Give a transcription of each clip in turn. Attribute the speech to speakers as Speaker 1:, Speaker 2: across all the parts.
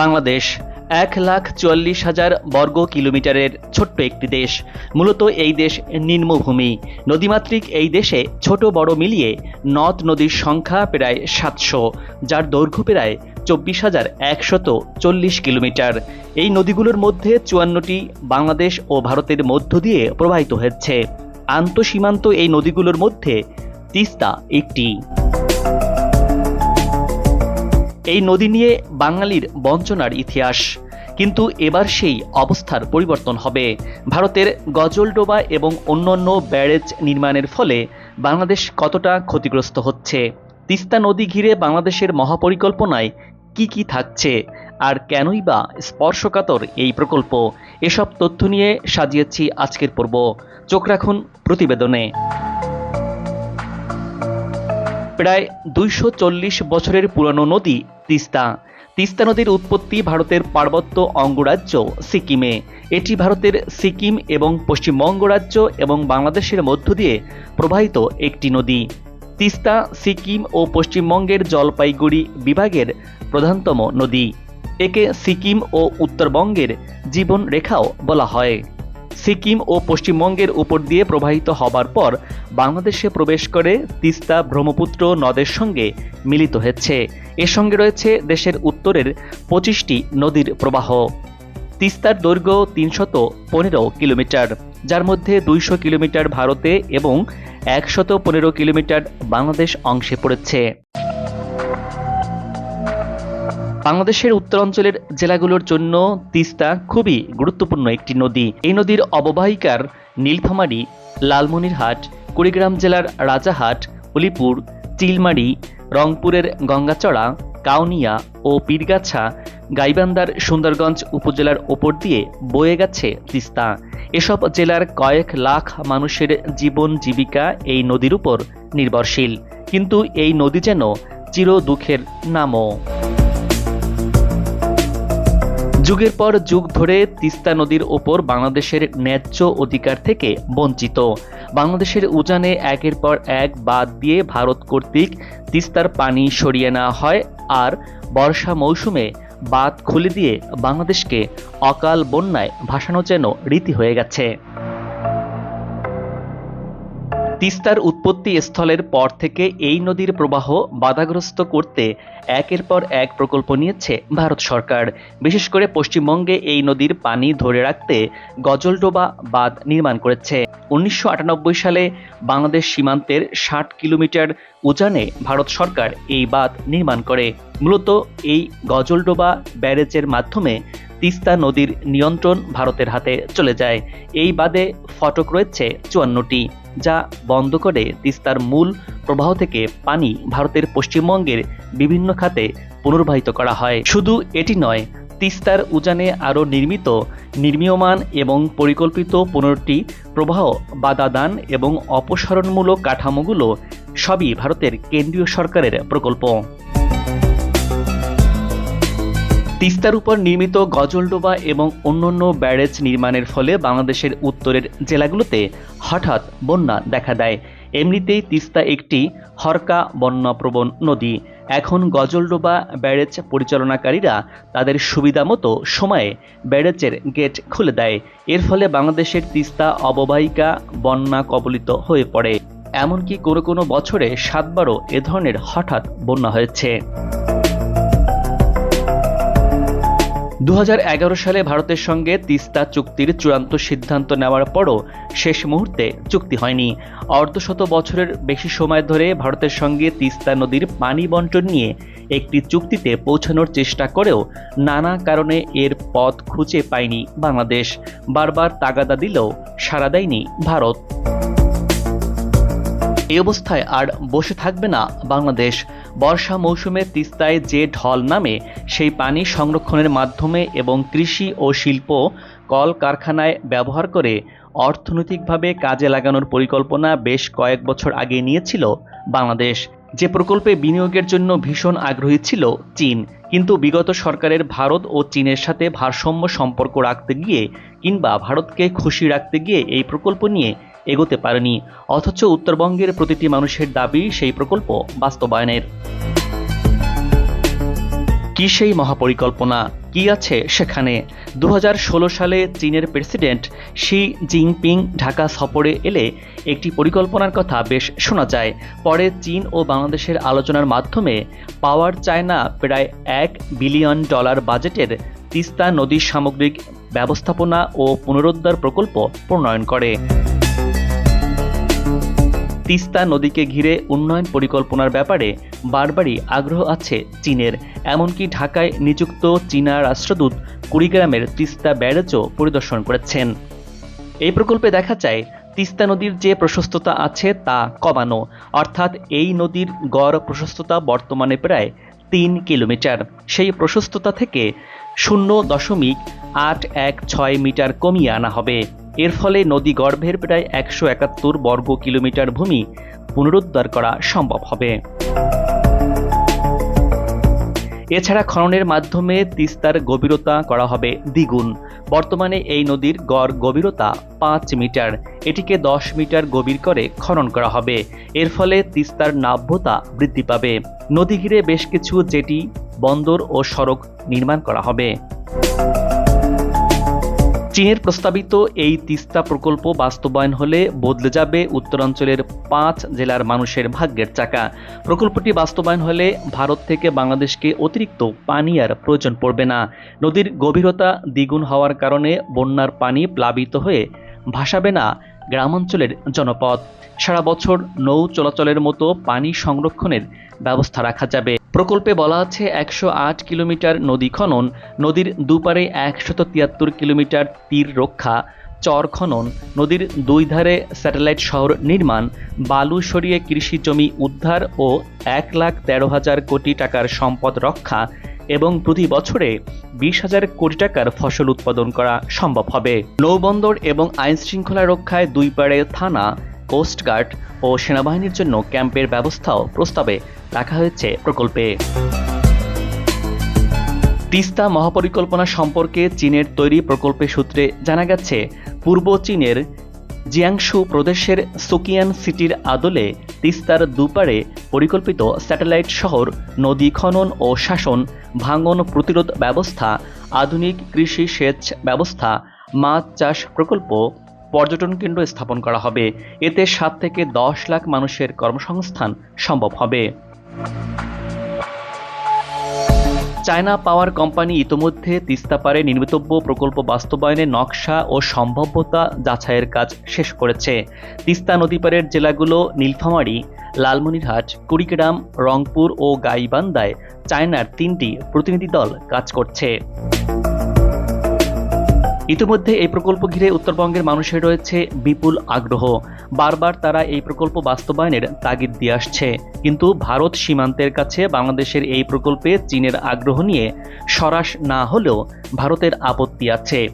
Speaker 1: বাংলাদেশ, এক লাখ চুয়াল্লিশ হাজার বর্গ কিলোমিটারের ছোট্ট একটি দেশ। মূলত এই দেশ নিম্নভূমি। নদীমাতৃক এই দেশে ছোট বড় মিলিয়ে নদ নদীর সংখ্যা প্রায় সাতশো, যার দৈর্ঘ্য প্রায় চব্বিশ হাজার একশত চল্লিশ কিলোমিটার। এই নদীগুলোর মধ্যে চুয়ান্নটি বাংলাদেশ ও ভারতের মধ্য দিয়ে প্রবাহিত হচ্ছে আন্তঃসীমান্ত এই নদীগুলোর মধ্যে তিস্তা একটি। এই নদী নিয়ে বাঙালির বঞ্চনার ইতিহাস। কিন্তু এবার সেই অবস্থার পরিবর্তন হবে। ভারতের গজলডোবা এবং অন্যান্য ব্যারেজ নির্মাণের ফলে বাংলাদেশ কতটা ক্ষতিগ্রস্ত হচ্ছে? তিস্তা নদী ঘিরে বাংলাদেশের মহাপরিকল্পনায় কি কি থাকছে? আর কেনই বা স্পর্শকাতর এই প্রকল্প? এসব তথ্য নিয়ে সাজিয়েছি আজকের পর্ব। চোখ রাখুন প্রতিবেদনে। প্রায় দুইশো চল্লিশ বছরের পুরানো নদী তিস্তা। তিস্তা নদীর উৎপত্তি ভারতের পার্বত্য অঙ্গরাজ্য সিকিমে। এটি ভারতের সিকিম এবং পশ্চিমবঙ্গ রাজ্য এবং বাংলাদেশের মধ্য দিয়ে প্রবাহিত একটি নদী। তিস্তা সিকিম ও পশ্চিমবঙ্গের জলপাইগুড়ি বিভাগের প্রধানতম নদী। একে সিকিম ও উত্তরবঙ্গের জীবন রেখাও বলা হয়। সিকিম ও পশ্চিমবঙ্গের উপর দিয়ে প্রবাহিত হবার পর বাংলাদেশে প্রবেশ করে তিস্তা ব্রহ্মপুত্র নদের সঙ্গে মিলিত হচ্ছে। এর সঙ্গে রয়েছে দেশের উত্তরের পঁচিশটি নদীর প্রবাহ। তিস্তার দৈর্ঘ্য তিনশত পনেরো কিলোমিটার, যার মধ্যে দুইশো কিলোমিটার ভারতে এবং একশত পনেরো কিলোমিটার বাংলাদেশ অংশে পড়েছে। বাংলাদেশের উত্তরাঞ্চলের জেলাগুলোর জন্য তিস্তা খুবই গুরুত্বপূর্ণ একটি নদী। এই নদীর অববাহিকার নীলফামারী, লালমনিরহাট, কুড়িগ্রাম জেলার রাজাহাট, উলিপুর, চিলমারি, রংপুরের গঙ্গাচড়া, কাউনিয়া ও পীরগাছা গাইবান্দার সুন্দরগঞ্জ উপজেলার ওপর দিয়ে বয়ে গেছে তিস্তা। এসব জেলার কয়েক লাখ মানুষের জীবন জীবিকা এই নদীর উপর নির্ভরশীল। কিন্তু এই নদী যেন চির দুঃখের নামও। যুগের পর যুগ ধরে তিস্তা নদীর ওপর বাংলাদেশের ন্যায্য অধিকার থেকে বঞ্চিত। বাংলাদেশের উজানে একের পর এক বাদ দিয়ে ভারত কর্তৃক তিস্তার পানি সরিয়ে নেওয়া হয় আর বর্ষা মৌসুমে বাঁধ খুলে দিয়ে বাংলাদেশকে অকাল বন্যায় ভাসানো যেন রীতি হয়ে গেছে। তিস্তার উৎপত্তি স্থলের পর থেকে এই নদীর প্রবাহ বাধাগ্রস্ত করতে একের পর এক প্রকল্প নিয়েছে ভারত সরকার। বিশেষ করে পশ্চিমবঙ্গে এই নদীর পানি ধরে রাখতে গজলডোবা বাঁধ নির্মাণ করেছে। উনিশশো আটানব্বই সালে বাংলাদেশ সীমান্তের ষাট কিলোমিটার উজানে ভারত সরকার এই বাঁধ নির্মাণ করে। মূলত এই গজলডোবা ব্যারেজের মাধ্যমে তিস্তা নদীর নিয়ন্ত্রণ ভারতের হাতে চলে যায়। এই বাদে ফটক রয়েছে চুয়ান্নটি। যা বন্ধ করে তিস্তার মূল প্রবাহ থেকে পানি ভারতের পশ্চিমবঙ্গের বিভিন্ন খাতে পুনর্বাহিত করা হয়। শুধু এটি নয়, তিস্তার উজানে আরও নির্মিত, নির্মীয়মান এবং পরিকল্পিত পনেরোটি প্রবাহ, বাধাদান এবং অপসারণমূলক কাঠামোগুলো সবই ভারতের কেন্দ্রীয় সরকারের প্রকল্প। তিস্তার উপর নির্মিত গজলডোবা এবং অন্যান্য ব্যারেজ নির্মাণের ফলে বাংলাদেশের উত্তরের জেলাগুলোতে হঠাৎ বন্যা দেখা দেয়। এমনিতেই তিস্তা একটি হরকা বন্যাপ্রবণ নদী। এখন গজলডোবা ব্যারেজ পরিচালনাকারীরা তাদের সুবিধা মতো সময়ে ব্যারেজের গেট খুলে দেয়। এর ফলে বাংলাদেশের তিস্তা অববাহিকা বন্যা কবলিত হয়ে পড়ে। এমনকি কোনো কোনো বছরে সাতবারও এ ধরনের হঠাৎ বন্যা হয়েছে। দু হাজার এগারো সালে ভারতের সঙ্গে তিস্তা চুক্তির চূড়ান্ত সিদ্ধান্ত নেওয়ার পরও শেষ মুহূর্তে চুক্তি হয়নি। অর্ধশত বছরের বেশি সময় ধরে ভারতের সঙ্গে তিস্তা নদীর পানি বন্টন নিয়ে একটি চুক্তিতে পৌঁছানোর চেষ্টা করেও নানা কারণে এর পথ খুঁজে পায়নি বাংলাদেশ। বারবার তাগাদা দিলেও সাড়া দেয়নি ভারত। এই অবস্থায় আর বসে থাকবে না বাংলাদেশ। বর্ষা মৌসুমে তিস্তায় যে ঢল নামে, সেই পানি সংরক্ষণের মাধ্যমে এবং কৃষি ও শিল্প কল কারখানায় ব্যবহার করে অর্থনৈতিকভাবে কাজে লাগানোর পরিকল্পনা বেশ কয়েক বছর আগে নিয়েছিল বাংলাদেশ। যে প্রকল্পে বিনিয়োগের জন্য ভীষণ আগ্রহী ছিল চীন, কিন্তু বিগত সরকারের ভারত ও চীনের সাথে ভারসাম্য সম্পর্ক রাখতে গিয়ে কিংবা ভারতকে খুশি রাখতে গিয়ে এই প্রকল্প নিয়ে এগোতে পারেনি, অথচ উত্তরবঙ্গের প্রতিটি মানুষের দাবি সেই প্রকল্প বাস্তবায়নের। কি সেই মহাপরিকল্পনা? কি আছে সেখানে? দু হাজার ষোলো সালে চীনের প্রেসিডেন্ট শি জিনপিং ঢাকা সফরে এলে একটি পরিকল্পনার কথা বেশ শোনা যায়। পরে চীন ও বাংলাদেশের আলোচনার মাধ্যমে পাওয়ার চায়না প্রায় এক বিলিয়ন ডলার বাজেটের তিস্তা নদীর সামগ্রিক ব্যবস্থাপনা ও পুনরুদ্ধার প্রকল্প প্রণয়ন করে। তিস্তা নদীকে ঘিরে উন্নয়ন পরিকল্পনার ব্যাপারে বারবারই আগ্রহ আছে চীনের। এমনকি ঢাকায় নিযুক্ত চীনা রাষ্ট্রদূত কুড়িগ্রামের তিস্তা ব্যারেজও পরিদর্শন করেছেন। এই প্রকল্পে দেখা যায়, তিস্তা নদীর যে প্রশস্ততা আছে তা কমানো, অর্থাৎ এই নদীর গড় প্রশস্ততা বর্তমানে প্রায় তিন কিলোমিটার। সেই প্রশস্ততা থেকে শূন্য দশমিক আট এক ছয় মিটার কমিয়ে আনা হবে। এর ফলে নদী গর্ভের প্রায় একশো একাত্তর বর্গ কিলোমিটার ভূমি পুনরুদ্ধার করা সম্ভব হবে। এছাড়া খননের মাধ্যমে তিস্তার গভীরতা করা হবে দ্বিগুণ। বর্তমানে এই নদীর গড় গভীরতা পাঁচ মিটার। এটিকে দশ মিটার গভীর করে খনন করা হবে। এর ফলে তিস্তার নাব্যতা বৃদ্ধি পাবে। নদী ঘিরে বেশ কিছু জেটি, বন্দর ও সড়ক নির্মাণ করা হবে। চীনের প্রস্তাবিত এই তিস্তা প্রকল্প বাস্তবায়ন হলে বদলে যাবে উত্তরাঞ্চলের পাঁচ জেলার মানুষের ভাগ্যের চাকা। প্রকল্পটি বাস্তবায়ন হলে ভারত থেকে বাংলাদেশকে অতিরিক্ত পানি আর প্রয়োজন পড়বে না। নদীর গভীরতা দ্বিগুণ হওয়ার কারণে বন্যার পানি প্লাবিত হয়ে ভাসাবে না গ্রামাঞ্চলের জনপদ। সারা বছর নৌ চলাচলের মতো পানি সংরক্ষণের ব্যবস্থা রাখা যাবে। প্রকল্পে বলা আছে একশো আট কিলোমিটার নদী খনন, নদীর দুপারে একশত তিয়াত্তর কিলোমিটার তীর রক্ষা, চর খনন, নদীর দুই ধারে স্যাটেলাইট শহর নির্মাণ, বালু সরিয়ে কৃষি জমি উদ্ধার ও এক লাখ তেরো হাজার কোটি টাকার সম্পদ রক্ষা এবং প্রতি বছরে বিশ হাজার কোটি টাকার ফসল উৎপাদন করা সম্ভব হবে। নৌবন্দর এবং আইন শৃঙ্খলা রক্ষায় দুই পাড়ে থানা কোস্টগার্ড ও সেনাবাহিনীর জন্য ক্যাম্পের ব্যবস্থাও প্রস্তাবে রাখা হয়েছে প্রকল্পে। তিস্তা মহাপরিকল্পনা সম্পর্কে চীনের তৈরি প্রকল্পের সূত্রে জানা গেছে, পূর্ব চীনের জিয়াংশু প্রদেশের সুকিয়ান সিটির আদলে তিস্তার দুপারে পরিকল্পিত স্যাটেলাইট শহর, নদী খনন ও শাসন, ভাঙন প্রতিরোধ ব্যবস্থা, আধুনিক কৃষি সেচ ব্যবস্থা, মাছ চাষ প্রকল্প পর্যটন কেন্দ্র স্থাপন করা হবে। এতে সাত থেকে দশ লাখ মানুষের কর্মসংস্থান সম্ভব হবে। চায়না পাওয়ার কোম্পানি ইতোমধ্যে তিস্তাপারে নির্মিতব্য প্রকল্প বাস্তবায়নের নকশা ও সম্ভাব্যতা যাচাইয়ের কাজ শেষ করেছে। তিস্তা নদীপাড়ের জেলাগুলো নীলফামারী, লালমনিরহাট, কুড়িগ্রাম, রংপুর ও গাইবান্দায় চায়নার তিনটি প্রতিনিধি দল কাজ করছে। ইতিমধ্যে এই প্রকল্প ঘিরে উত্তরবঙ্গের মানুষের রয়েছে বিপুল আগ্রহ। বারবার তারা এই প্রকল্প বাস্তবায়নের তাগিদ দিয়ে আসছে। কিন্তু ভারত সীমান্তের কাছে বাংলাদেশের এই প্রকল্পে চীনের আগ্রহ নিয়ে সরাস না হলেও ভারতের আপত্তি আছে।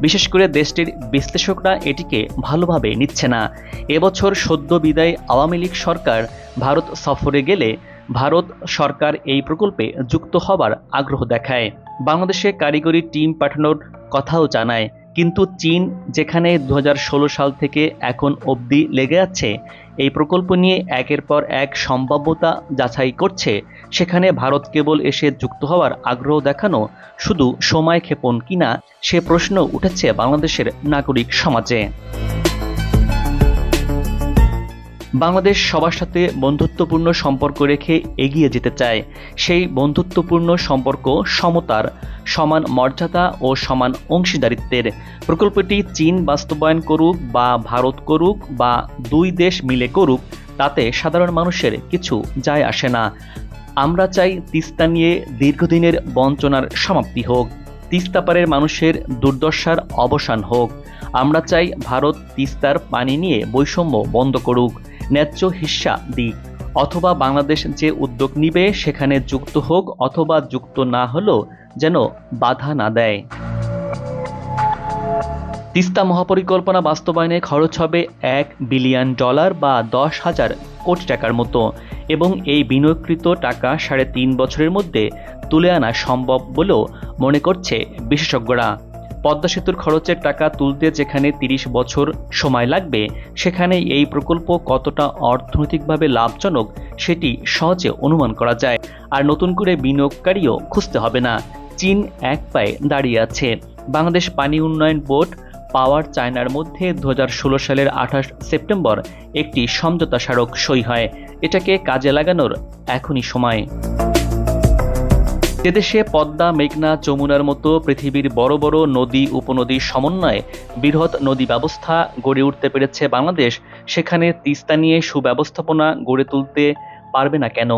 Speaker 1: বিশেষ করে দেশটির বিশ্লেষকরা এটিকে ভালোভাবে নিচ্ছে না। এবছর সদ্য বিদায় আওয়ামী লীগ সরকার ভারত সফরে গেলে ভারত সরকার এই প্রকল্পে যুক্ত হবার আগ্রহ দেখায়। বাংলাদেশে কারিগরি টিম পাঠানোর কথাও জানায়, কিন্তু চীন যেখানে দু হাজার ষোলো সাল থেকে এখন অবধি লেগে আছে, এই প্রকল্প নিয়ে একের পর এক সম্ভাব্যতা যাচাই করছে। সেখানে ভারত কেবল এসে যুক্ত হওয়ার আগ্রহ দেখানো শুধু সময় ক্ষেপণ কিনা, সে প্রশ্ন উঠেছে বাংলাদেশের নাগরিক সমাজে। বাংলাদেশ সবার সাথে বন্ধুত্বপূর্ণ সম্পর্ক রেখে এগিয়ে যেতে চায়। সেই বন্ধুত্বপূর্ণ সম্পর্ক সমতার সমান মর্যাদা ও সমান অংশীদারিত্বের। প্রকল্পটি চীন বাস্তবায়ন করুক বা ভারত করুক বা দুই দেশ মিলে করুক, তাতে সাধারণ মানুষের কিছু যায় আসে না। আমরা চাই তিস্তা নিয়ে দীর্ঘদিনের বঞ্চনার সমাপ্তি হোক তিস্তাপাড়ের মানুষের দুর্দশার অবসান হোক। আমরা চাই ভারত তিস্তার পানি নিয়ে বৈষম্য বন্ধ করুক। ন্যায্য হিস্সা দিক, অথবা বাংলাদেশ যে উদ্যোগ নিবে সেখানে যুক্ত হোক অথবা যুক্ত না হলেও যেন বাধা না দেয়। তিস্তা মহাপরিকল্পনা বাস্তবায়নে খরচ হবে এক বিলিয়ন ডলার বা দশ হাজার কোটি টাকার মতো, এবং এই বিনিয়োগকৃত টাকা সাড়ে তিন বছরের মধ্যে তুলে আনা সম্ভব বলেও মনে করছে বিশেষজ্ঞরা। পদ্মা সেতুর খরচের টাকা তুলতে যেখানে তিরিশ বছর সময় লাগবে, সেখানে এই প্রকল্প কতটা অর্থনৈতিকভাবে লাভজনক সেটি সহজে অনুমান করা যায়। আর নতুন করে বিনিয়োগকারীও খুঁজতে হবে না। চীন এক পায়ে দাঁড়িয়ে আছে। বাংলাদেশ পানি উন্নয়ন বোর্ড, পাওয়ার চায়নার মধ্যে দু হাজার ষোলো সালের আঠাশ সেপ্টেম্বর একটি সমঝোতা স্মারক সই হয়। এটাকে কাজে লাগানোর এখনই সময়। এদেশে পদ্মা, মেঘনা, যমুনার মতো পৃথিবীর বড় বড় নদী উপনদীর সমন্বয়ে বৃহৎ নদী ব্যবস্থা গড়ে উঠতে পেরেছে বাংলাদেশ। সেখানে তিস্তা নিয়ে সুব্যবস্থাপনা গড়ে তুলতে পারবে না কেন?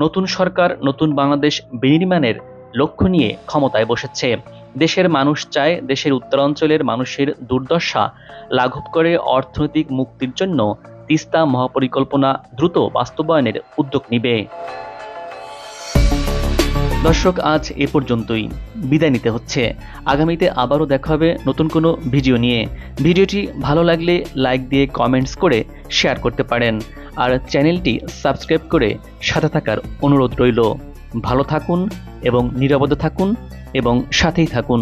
Speaker 1: নতুন সরকার, নতুন বাংলাদেশ বিনির্মাণের লক্ষ্য নিয়ে ক্ষমতায় বসেছে। দেশের মানুষ চায় দেশের উত্তরাঞ্চলের মানুষের দুর্দশা লাঘব করে অর্থনৈতিক মুক্তির জন্য তিস্তা মহাপরিকল্পনা দ্রুত বাস্তবায়নের উদ্যোগ নিবে। দর্শক, আজ এ পর্যন্তই। বিদায় নিতে হচ্ছে। আগামীতে আবারও দেখা হবে নতুন কোনো ভিডিও নিয়ে। ভিডিওটি ভালো লাগলে লাইক দিয়ে কমেন্টস করে শেয়ার করতে পারেন। আর চ্যানেলটি সাবস্ক্রাইব করে সাথে থাকার অনুরোধ রইল। ভালো থাকুন এবং নিরাপদে থাকুন এবং সাথেই থাকুন।